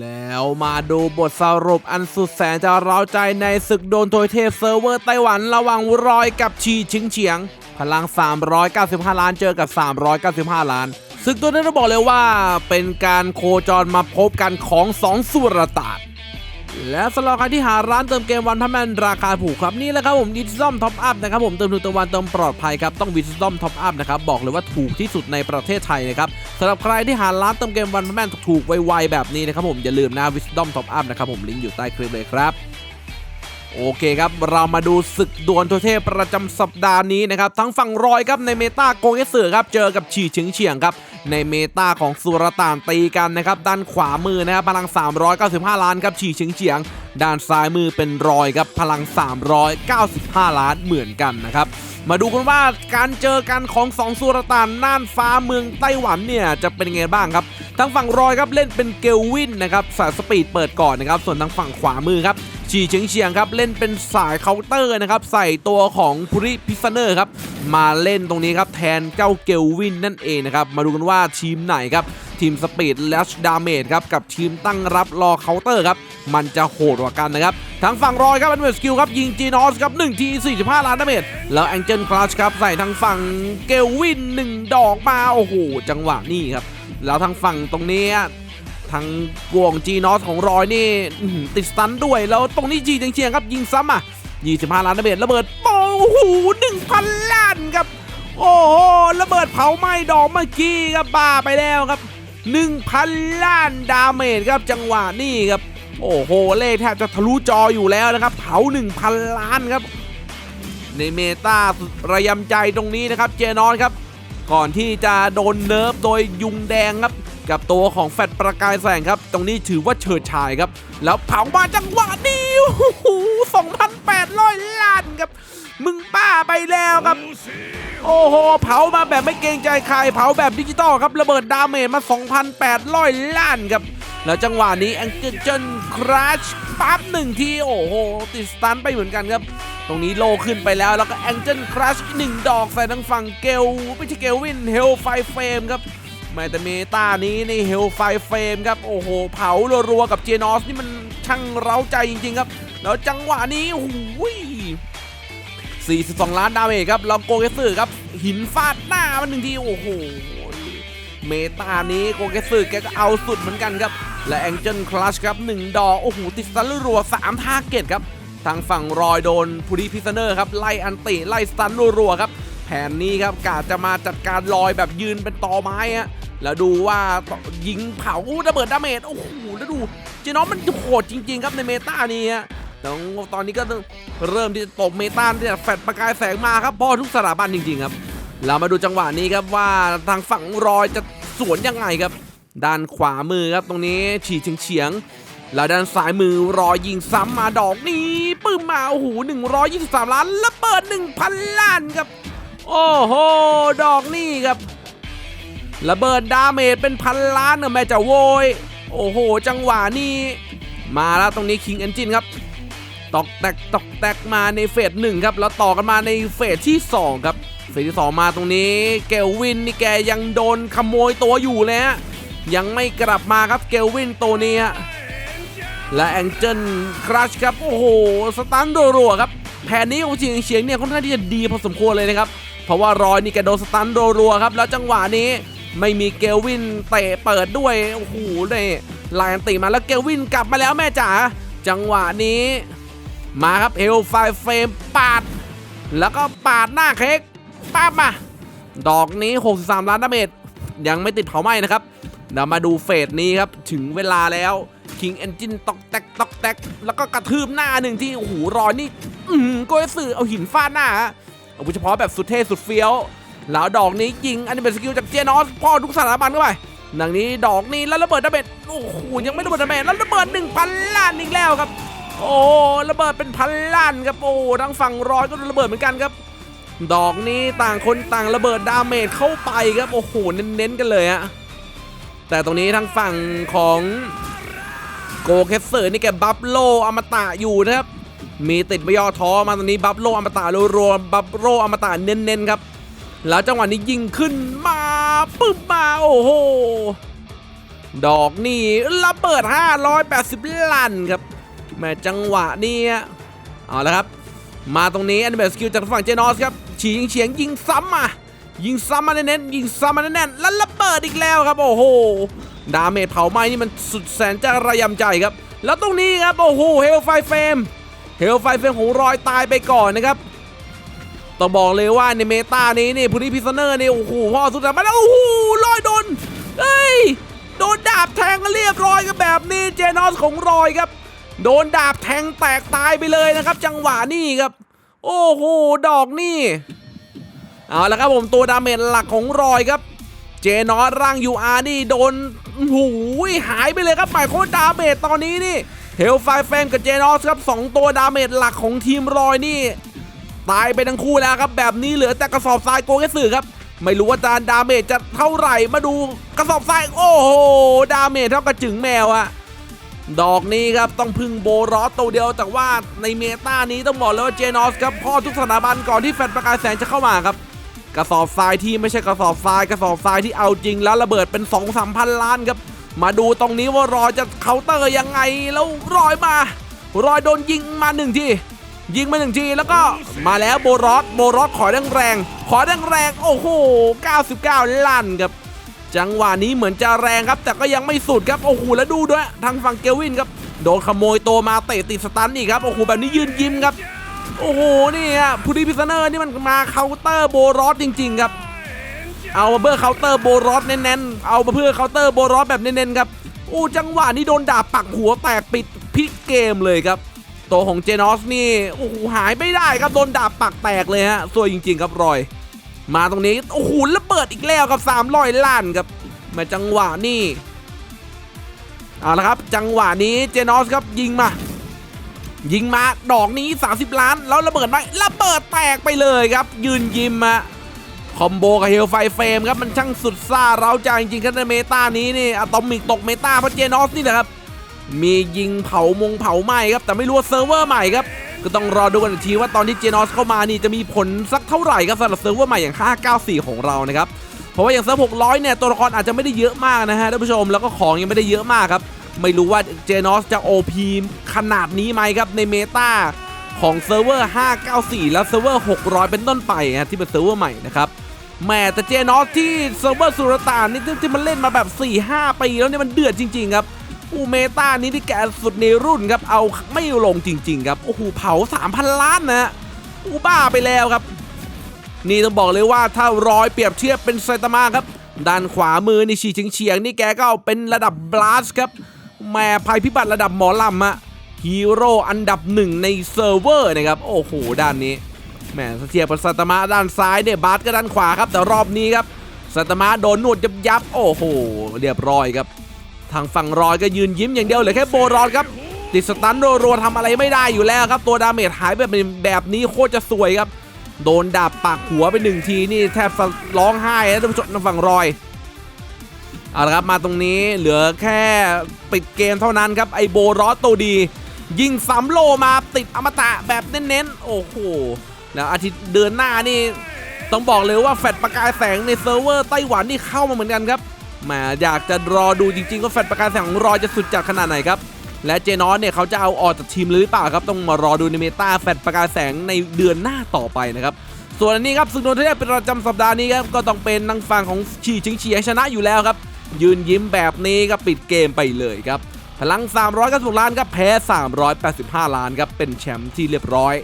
แล้วมาดูบทสรุปอันสุดแสนจะเร้าใจในศึกโดนโทยเทพเซิร์ฟเวอร์ไต้หวันระหว่างรอยกับชีชิงเฉียง พลัง 395 ล้านเจอกับ 395 ล้าน ศึกตัวนี้ต้องบอกเลยว่าเป็นการโคจรมาพบกันของสองสุรตาด และสำหรับใครที่หาร้านเติมเกมวันพันแมนราคาถูกครับนี่แหละครับผมวิซซอมท็อปอัพนะครับผมเติมถูกเติมวันเติมปลอดภัยครับต้องวิซซอมท็อปอัพนะครับบอกเลยว่าถูกที่สุดในประเทศไทยนะครับสำหรับใครที่หาร้านเติมเกมวันพันแมนถูกๆไวๆแบบนี้นะครับผมอย่าลืมนะวิซซอมท็อปอัพนะครับผมลิงก์อยู่ใต้คลิปเลยครับ โอเคครับ เรามาดูศึกดวลตัวเทพประจำสัปดาห์นี้นะครับ ทั้งฝั่งรอยครับในเมตาโกเกสือครับ เจอกับฉีเฉียงเฉียงครับ ในเมตาของสุรต่านตีกันนะครับ ด้านขวามือนะครับ พลัง 395 ล้านครับฉีเฉียงเฉียง ด้านซ้ายมือเป็นรอยครับ พลัง 395 ล้านเหมือนกันนะครับมาดูกันว่าการเจอกันของสองสุรต่านน่านฟ้าเมืองไต้หวันเนี่ยจะเป็นยังไงบ้างครับทางฝั่งรอยครับเล่นเป็นเกลวินนะครับสายสปีดเปิดก่อนนะครับ ส่วนทางฝั่งขวามือครับ ฉีเฉียงเฉียงครับเล่นเป็นสายเคาน์เตอร์นะครับใส่ตัวของพุริพิซเนอร์ครับมาเล่นตรงนี้ครับแทนเจ้าเกลวินนั่นเองนะครับมาดูกันว่าทีมไหนครับทีมสปีดและดาเมจครับกับทีมตั้งรับรอเคาน์เตอร์ครับมันจะโหดกว่ากันนะครับทางฝั่งรอยครับเป็นเวสกิลครับยิงจีนอสครับ1ที45 ล้านดาเมจแล้วแองเจิลคลาชครับใส่ทางฝั่งเกลวิน 1 ดอกมาโอ้โหจังหวะนี้ครับแล้วทางฝั่งตรงนี้ ทางกวงจีนอสของรอยนี่ติดสตันด้วย แล้วตรงนี้จีเฉียงครับยิงซ้ำอะ 25 ล้านระเบิดระเบิดโอ้โห1,000 ล้านครับ โอ้โหระเบิดเผาไหม้ดอกเมื่อกี้ครับบ้าไปแล้วครับ 1,000 ล้านดาเมจครับจังหวะนี้ครับ โอ้โหเลขแทบจะทะลุจออยู่แล้วนะครับเผา 1,000 ล้านครับ ในเมตาสุดระยำใจตรงนี้นะครับเจนอนครับ ก่อนที่จะโดนเนิร์ฟโดยยุงแดงครับ กับตัวของแฟดประกายแสงครับ ตรงนี้ถือว่าเฉิดฉายครับ แล้วเผามาจังหวะนี้โอ้โห2,800ล้านครับ มึงป้าไปแล้วครับ โอ้โห เผามาแบบไม่เกรงใจใคร เผาแบบดิจิตอลครับ ระเบิดดาเมจมา 2,800 ล้านครับ แล้วจังหวะนี้แองเกิลจนคราชปั๊บหนึ่งที โอ้โห ติดสตันไปเหมือนกันครับตรงนี้โลขึ้นไปแล้ว แล้วก็แองเจิลคราชหนึ่งดอกใส่ทางฝั่งเกลไม่ใช่เกลวินเฮลไฟเฟรมครับ แม้แต่เมตานี้ในเฮลไฟเฟรมครับ โอ้โห เผารัวๆกับเจนอสนี่มันช่างเร้าใจจริง ๆ ครับ แล้วจังหวะนี้โอ้โห42 ล้านดาเมจครับแล้วโกเกสึครับ หินฟาดหน้ามันหนึ่งที โอ้โห เมตานี้โกเกสึแกก็เอาสุดเหมือนกันครับ และแองเจิลคลัชครับ 1 ดอก โอ้โห ติดสตันรัวๆ3ทาร์เก็ตครับ ทางฝั่งรอยโดนพูริพิซเนอร์ครับ ไล่อันติไล่สตันรัวๆครับ นนี้ครับกาจะมาจัดการลอยแบบยืนเป็นตอไม้ฮะแล้วดูว่ายิงเผาระเบิดดาเมจโอ้โหแล้วดูเจนอมันโหดจริง ๆ ครับในเมตานี้ฮะแล้วตอนนี้ก็เริ่มที่จะตบเมตาที่จะแฟดประกายแสงมาครับพ่อทุกสถาบันจริงๆครับเรามาดูจังหวะนี้ครับว่าทางฝั่งรอยจะสวนยังไงครับ ด้านขวามือครับตรงนี้ฉีเฉียงเฉียงๆแล้วด้านซ้ายมือรอยยิงซ้ำมาดอกนี้ปึ้มมาโอ้โห123 ล้านระเบิด 1,000 ล้านครับ โอ้โห ดอกนี้ครับ ระเบิดดาเมจเป็นพันล้านนะแม่จะโวย โอ้โห จังหวะนี้มาแล้วตรงนี้คิงเอนจินครับ ตอกแตกตอกแตกมาในเฟสหนึ่งครับ แล้วต่อกันมาในเฟสที่ 2 ครับ เฟสที่ 2 มาตรงนี้ เกลวินนี่แกยังโดนขโมยตัวอยู่เลยฮะยังไม่กลับมาครับเกลวินตัวนี้ฮะและแองเจิลครัชครับ โอ้โห สตันโดรัวครับ แผนนี้ของเฉียงเฉียงเนี่ยค่อนข้างที่จะดีพอสมควรเลยนะครับ เพราะว่ารอยนี่แกโดนสตันรัวๆครับ แล้วจังหวะนี้ไม่มีเกลวินเตะเปิดด้วย โอ้โหเลยไลายอันติมาแล้วเกลวินกลับมาแล้วแม่จ๋าจังหวะนี้ มาครับเฮลไฟเฟรมปาด แล้วก็ปาดหน้าเค้กป้าบมา ดอกนี้ 63 ล้านดาเมจยังไม่ติดเผาไหม้นะครับเดี๋ยวมาดูเฟสนี้ครับ ถึงเวลาแล้ว King Engine ตอกแตกตอกแตกแล้วก็กระทืบหน้าหนึ่งที่โอ้โหรอยนี่อืมก็สื่อเอาหินฟาดหน้า ฮะเอาเฉพาะแบบสุดเท่สุดเฟี้ยวแล้วดอกนี้ยิงอันนี้เป็นสกิลจากเจนอสพ่อทุกสถาบันเข้าไปดังนี้ดอกนี้แล้วระเบิดดาเมจโอ้โหยังไม่ระเบิดดาเมจแล้วระเบิด1,000ล้านอีกแล้วครับ โอ้ระเบิดเป็นพันล้านครับโอ้ทั้งฝั่งร้อยก็ระเบิดเหมือนกันครับ ดอกนี้ต่างคนต่างระเบิดดาเมจเข้าไปครับโอ้โหเน้นๆกันเลยฮะแต่ตรงนี้ทางฝั่งของโกเคสเซอร์นี่แกบัฟโลอมตะอยู่นะครับ มีติดไม่ย่อท้อมาตรงนี้บัฟโลอมตะรัวๆบัฟโลอมตะเน้นๆครับ แล้วจังหวะนี้ยิงขึ้นมาปึ๊บมาโอ้โหดอกนี่ระเบิด 580 ลันครับแม่จังหวะนี้เอาละครับ มาตรงนี้อันเบสกิลจากฝั่งเจนอสครับฉียิงเฉียงยิงซ้ำมายิงซ้ำมาเน้นๆยิงซ้ำมาแน่นๆแล้วระเบิดอีกแล้วครับ โอ้โห ดาเมจเผาไหม้นี่มันสุดแสนจะระยำใจครับ แล้วตรงนี้ครับ โอ้โหเฮลไฟเฟม เฮลไฟเฟมของรอยตายไปก่อนนะครับ ต้องบอกเลยว่าในเมตานี้นี่พูนิพิซเนอร์นี่โอ้โหพ่อสุดแต่มาแล้วโอ้โหลอยโดนเอ้ยโดนดาบแทงเรียบร้อยกันแบบนี้เจนอสของรอยครับ โดนดาบแทงแตกตายไปเลยนะครับ จังหวะนี้ครับ โอ้โหดอกนี่เอาละครับผมตัวดาเมจหลักของรอยครับ เจนอสร่าง UR นี่โดนหูยหายไปเลยครับหมายโคตรดาเมจตอนนี้นี่ ฮลไฟเฟมกับเจนอสครับสองตัวดาเมจหลักของทีมรอยนี่ ตายไปทั้งคู่แล้วครับ แบบนี้เหลือแต่กระสอบทรายโกเกสึครับ ไม่รู้ว่าจานดาเมจจะเท่าไหร่มาดูกระสอบทรายโอ้โห ดาเมจเท่ากับจึงแมวอะดอกนี้ครับต้องพึ่งโบรอสตัวเดียวแต่ว่าในเมตานี้ต้องบอกเลยว่าเจนอสครับพ่อทุกสถาบันก่อนที่แฟนประกายแสงจะเข้ามาครับ กระสอบทรายที่ไม่ใช่กระสอบทรายกระสอบทรายที่เอาจริงแล้วระเบิดเป็น2องสามพันล้านครับ มาดูตรงนี้ว่ารอยจะเคาน์เตอร์ยังไงแล้วรอยมา รอยโดนยิงมาหนึ่งทียิงมาหนึ่งทีแล้วก็มาแล้วโบรอสโบรอสขอแรงแรงๆขอแรงแรงๆโอ้โห 99 ลั่นครับ จังหวะนี้เหมือนจะแรงครับ แต่ก็ยังไม่สุดครับโอ้โหแล้วดูด้วยทางฝั่งเกลวินครับโดนขโมยตัวมาเตะติดสตันอีกครับโอ้โหแบบนี้ยืนยิ้มครับ โอ้โหนี่ฮะพูดีพิซเนอร์นี่มันมาเคาน์เตอร์โบรอสจริง ๆ ครับ เอามาเพื่อเคาน์เตอร์โบรอสเน้นๆ เอามาเพื่อเคาน์เตอร์โบรอสแบบเน้นๆครับโอ้จังหวะนี้โดนดาบปักหัวแตกปิดพลิกเกมเลยครับตัวของเจนอสนี่โอ้โหหายไม่ได้ครับโดนดาบปักแตกเลยฮะสวยจริง ๆ ครับรอย มาตรงนี้โอ้โหระเบิดอีกแล้วครับ300ล้านครับมาจังหวะนี่เอาละครับ จังหวะนี้เจนอสครับยิงมา ยิงมาดอกนี้ 30 ล้าน แล้วระเบิดไหมระเบิดแตกไปเลยครับ ยืนยิ้มอะ คอมโบกับเฮลไฟเฟรมครับมันช่างสุดซ่าเราใจจริงๆครับในเมตานี้นี่อะตอมิกตกเมตาเพราะเจนอสนี่แหละครับ มียิงเผามงเผาไหม้ครับ แต่ไม่รู้ว่าเซิร์ฟเวอร์ใหม่ครับ ก็ต้องรอดูกันอีกทีว่าตอนที่เจนอสเข้ามานี่จะมีผลสักเท่าไหร่ครับสำหรับเซิร์ฟเวอร์ใหม่อย่าง 594 ของเรานะครับเพราะว่าอย่างเซิร์ฟ600 เนี่ยตัวละครอาจจะไม่ได้เยอะมากนะฮะท่านผู้ชมแล้วก็ของยังไม่ได้เยอะมากครับไม่รู้ว่าเจนอสจะ OP ขนาดนี้ไหมครับในเมตาของเซิร์ฟเวอร์594 และเซิร์ฟเวอร์600 เป็นต้นไปฮะที่เป็นเซิร์ฟเวอร์ใหม่นะครับ แม่แต่เจนอสที่เซิร์ฟเวอร์สุรตานนี่ที่ที่มันเล่นมาแบบ 4-5 ปีแล้วเนี่ยมันเดือดจริง ๆ ครับอูเมตานี้ที่แกสุดในรุ่นครับ เอาไม่ลงจริง ๆ ครับ โอ้โหเผา 3,000 ล้านนะอูบ้าไปแล้วครับ นี่ต้องบอกเลยว่าถ้าร้อยเปรียบเทียบเป็นไซตามะครับ ด้านขวามือนี่ฉีเฉียงๆนี่แกก็เอาเป็นระดับบลัสครับแม่ภัยพิบัติระดับหมอลำอะฮีโร่อันดับหนึ่งในเซิร์ฟเวอร์นะครับ โอ้โห ด้านนี้ แหม่เทียบกัตมะด้านซ้ายเนี่ยบาสก็ด้านขวาครับแต่รอบนี้ครับไซตมะโดนหนวดยับยับโอ้โหเรียบร้อยครับ ทางฝั่งรอยก็ยืนยิ้มอย่างเดียวเหลือแค่โบรอนครับติดสตันรัวๆทำอะไรไม่ได้อยู่แล้วครับ ตัวดาเมจหายแบบแบบนี้โคตรจะสวยครับ โดนดาบปักหัวไปหนึ่งทีนี่แทบร้องไห้นะท่านผู้ชมทางฝั่งรอยเอาละครับมาตรงนี้เหลือแค่ปิดเกมเท่านั้นครับไอโบรอสตัวดี ยิงสามโลมาติดอมตะแบบเน้นๆโอ้โห แล้วอาทิตย์เดือนหน้านี่ต้องบอกเลยว่าแฟดประกายแสงในเซิร์ฟเวอร์ไต้หวันนี่เข้ามาเหมือนกันครับแหมอยากจะรอดูจริงๆว่าแฟดประกายแสงของรอยจะสุดจัดขนาดไหนครับและเจนอสเนี่ยเขาจะเอาออกจากทีมหรือเปล่าครับต้องมารอดูในเมตาแฟดประกายแสงในเดือนหน้าต่อไปนะครับส่วนอันนี้ครับซึ่งโดนที่เป็นประจำสัปดาห์นี้ครับก็ต้องเป็นทางฝั่งของฉีชิงเฉียชนะอยู่แล้วครับยืนยิ้มแบบนี้ครับปิดเกมไปเลยครับพลัง 396 ล้านครับแพ้ 385 ล้านครับเป็นแชมป์ที่เรียบร้อย